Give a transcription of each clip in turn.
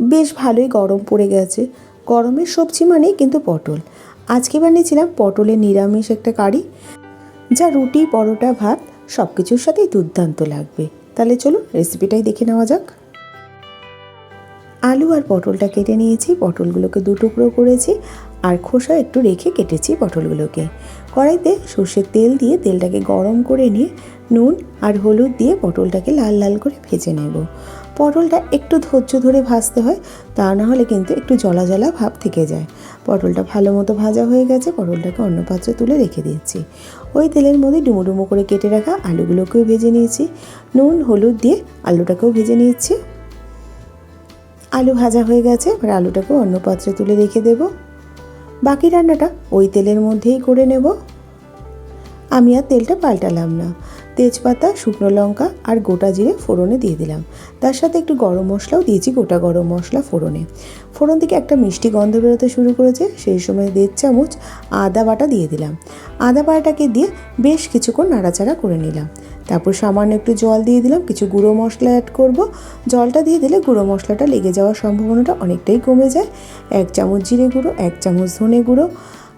বেশ ভালোই গরম পড়ে গেছে। গরমের সবজি মানেই কিন্তু পটল। আজকে বানিয়েছিলাম পটলের নিরামিষ একটা কারি, যা রুটি, পরোটা, ভাত সব কিছুর সাথেই দুর্দান্ত লাগবে। তাহলে চলুন রেসিপিটাই দেখে নেওয়া যাক। আলু আর পটলটা কেটে নিয়েছি, পটলগুলোকে দু টুকরো করেছি, আর খোসা একটু রেখে কেটেছি পটলগুলোকে। কড়াইতে সর্ষের তেল দিয়ে তেলটাকে গরম করে নিয়ে নুন আর হলুদ দিয়ে পটলটাকে লাল লাল করে ভেজে নেব। পটলটা একটু ধৈর্য ধরে ভাজতে হয়, তা না হলে কিন্তু একটু জলা জলা ভাব থেকে যায়। পটলটা ভালো মতো ভাজা হয়ে গেছে, পটলটাকে অন্য পাত্রে তুলে রেখে দিয়েছি। ওই তেলের মধ্যে ডুমো ডুমো করে কেটে রাখা আলুগুলোকেও ভেজে নিয়েছি। নুন, হলুদ দিয়ে আলুটাকেও ভেজে নিয়েছি। আলু ভাজা হয়ে গেছে, এবার আলুটাকেও অন্য পাত্রে তুলে রেখে দেব। বাকি রান্নাটা ওই তেলের মধ্যেই করে নেব। আমি আর তেলটা পাল্টালাম না। তেজপাতা, শুকনো লঙ্কা আর গোটা জিরে ফোড়নে দিয়ে দিলাম। তার সাথে একটু গরম মশলাও দিয়েছি, গোটা গরম মশলা ফোড়নে। ফোড়ন থেকে একটা মিষ্টি গন্ধ বেরোতে শুরু করেছে, সেই সময় দেড় চামচ আদা বাটা দিয়ে দিলাম। আদা বাটাকে দিয়ে বেশ কিছুক্ষণ নাড়াচাড়া করে নিলাম। তারপর সামান্য একটু জল দিয়ে দিলাম, কিছু গুঁড়ো মশলা অ্যাড করব। জলটা দিয়ে দিলে গুঁড়ো মশলাটা লেগে যাওয়ার সম্ভাবনাটা অনেকটাই কমে যায়। এক চামচ জিরে গুঁড়ো, এক চামচ ধনে গুঁড়ো,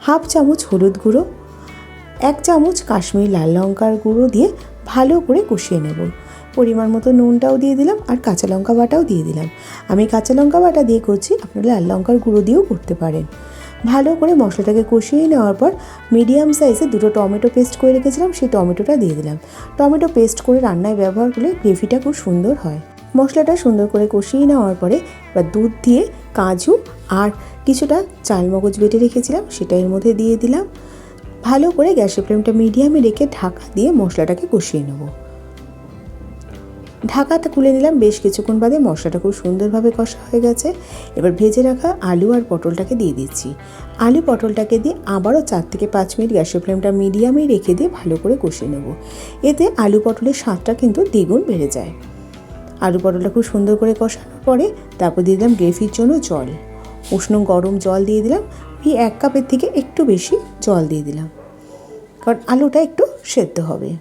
হাফ চামচ হলুদ গুঁড়ো এক চামচ কাশ্মীরি লাল লঙ্কার গুঁড়ো দিয়ে ভালো করে কষিয়ে নেব। পরিমাণ মতো নুনটাও দিয়ে দিলাম আর কাঁচা লঙ্কা বাটাও দিয়ে দিলাম। আমি কাঁচা লঙ্কা বাটা দিয়ে করছি, আপনারা লাল লঙ্কার গুঁড়ো দিয়েও করতে পারেন। ভালো করে মশলাটাকে কষিয়ে নেওয়ার পর মিডিয়াম সাইজে দুটো টমেটো পেস্ট করে রেখেছিলাম, সেই টমেটোটা দিয়ে দিলাম। টমেটো পেস্ট করে রান্নায় ব্যবহার করলে গ্রেভিটা খুব সুন্দর হয়। মশলাটা সুন্দর করে কষিয়ে নেওয়ার পরে এবার দুধ দিয়ে কাজু আর কিছুটা চালমগজ বেটে রেখেছিলাম, সেটা এর মধ্যে দিয়ে দিলাম। ভালো করে গ্যাসের ফ্লেমটা মিডিয়ামে রেখে ঢাকা দিয়ে মশলাটাকে কষিয়ে নেব। ঢাকাটা খুলে নিলাম, বেশ কিছুক্ষণ বাদে মশলাটা খুব সুন্দরভাবে কষা হয়ে গেছে। এবার ভেজে রাখা আলু আর পটলটাকে দিয়ে দিচ্ছি। আলু পটলটাকে দিয়ে আবারও চার থেকে পাঁচ মিনিট গ্যাসের ফ্লেমটা মিডিয়ামে রেখে দিয়ে ভালো করে কষিয়ে নেব। এতে আলু পটলের স্বাদটা কিন্তু দ্বিগুণ বেড়ে যায়। আলু পটলটা খুব সুন্দর করে কষানোর পরে তারপর দিয়ে দিলাম গ্রেভির জন্য জল। উষ্ণ গরম জল দিয়ে দিলাম। এই এক কাপের থেকে একটু বেশি জল দিয়ে দিলাম। কারণ আলুটা একটু সেদ্ধ হবে।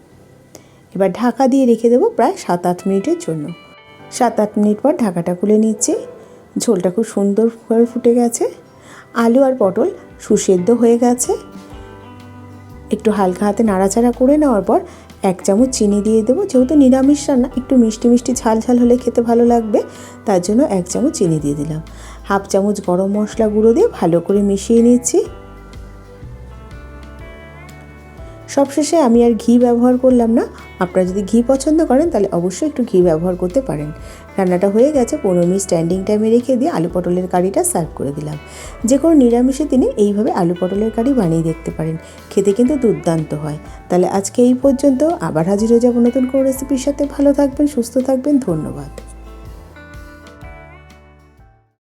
এবার ঢাকা দিয়ে রেখে দেবো প্রায় সাত আট মিনিটের জন্য। সাত আট মিনিট পর ঢাকাটা খুলে নিচ্ছি। ঝোলটা খুব সুন্দরভাবে ফুটে গেছে। আলু আর পটল সুসেদ্ধ হয়ে গেছে। একটু হালকা হাতে নাড়াচাড়া করে নেওয়ার পর এক চামচ চিনি দিয়ে দেবো। যেহেতু নিরামিষ রান্না, একটু মিষ্টি মিষ্টি ঝাল ঝাল হলে খেতে ভালো লাগবে, তার জন্য এক চামচ চিনি দিয়ে দিলাম। হাফ চামচ গরম মশলা গুঁড়ো দিয়ে ভালো করে মিশিয়ে নিচ্ছি। সবশেষে আমি আর ঘি ব্যবহার করলাম না। আপনারা যদি ঘি পছন্দ করেন, তাহলে অবশ্যই একটু ঘি ব্যবহার করতে পারেন। রান্নাটা হয়ে গেছে, পনেরো মিনিট স্ট্যান্ডিং টাইমে রেখে দিয়ে আলু পটলের কারিটা সার্ভ করে দিলাম। যে কোনো নিরামিষের দিনে এইভাবে আলু পটলের কারি বানিয়ে দেখতে পারেন। খেতে কিন্তু দুর্দান্ত হয়। তাহলে আজকে এই পর্যন্ত। আবার হাজির হয়ে যাব নতুন কোনো রেসিপির সাথে। ভালো থাকবেন, সুস্থ থাকবেন। ধন্যবাদ।